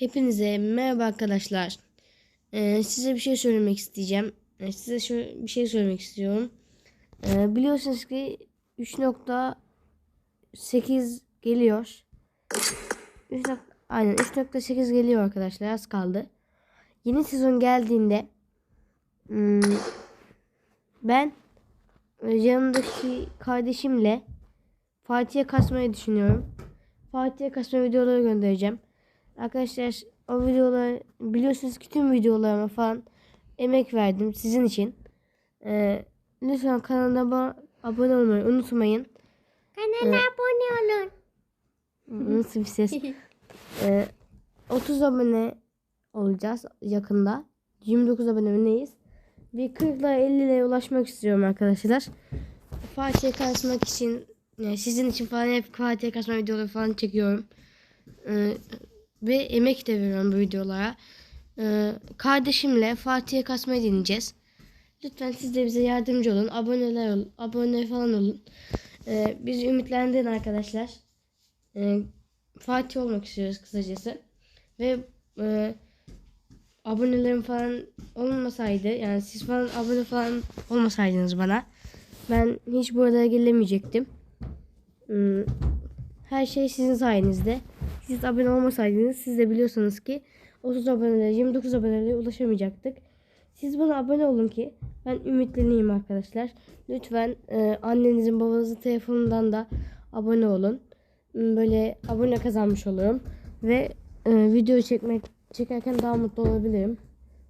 Hepinize merhaba arkadaşlar. Ee, size bir şey söylemek isteyeceğim. Ee, size şu bir şey söylemek istiyorum. Ee, biliyorsunuz ki 3.8 geliyor. 3. nok- Aynen 3.8 geliyor arkadaşlar. Az kaldı. Yeni sezon geldiğinde hmm, ben e, yanımdaki kardeşimle Fatih'e kasmayı düşünüyorum. Fatih'e kasma videoları göndereceğim. Arkadaşlar o videolar biliyorsunuz ki tüm videolarıma falan emek verdim sizin için. Ee, lütfen kanalıma abone olmayı unutmayın. Kanala abone olun. Nasıl bir ses? Ee, 30 abone olacağız yakında. 29 abone neyiz? Bir 40 ile 50 ile ulaşmak istiyorum arkadaşlar. Fatih'e kasmak için yani sizin için falan hep Fatih'e kasma videoları falan çekiyorum. Ee, ve emek de veriyorum bu videolara. Ee, kardeşimle Fatih'e kasmayı deneyeceğiz. Lütfen siz de bize yardımcı olun. Aboneler olun. Abone falan olun. Ee, bizi ümitlendirin arkadaşlar. Ee, Fatih olmak istiyoruz kısacası. Ve e, abonelerim falan olmasaydı yani siz falan abone falan olmasaydınız bana ben hiç buralara gelemeyecektim. Hmm, Her şey sizin sayenizde. Siz abone olmasaydınız siz de biliyorsunuz ki 30 abonelere 29 abonelere ulaşamayacaktık. Siz bana abone olun ki ben ümitleneyim arkadaşlar. Lütfen e, annenizin babanızın telefonundan da abone olun. Hmm, Böyle abone kazanmış olurum. Ve e, video çekmek çekerken daha mutlu olabilirim.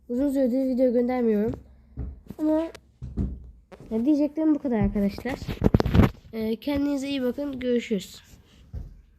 Uzun süredir video göndermiyorum. Ama ya diyeceklerim bu kadar arkadaşlar. E, kendinize iyi bakın. Görüşürüz.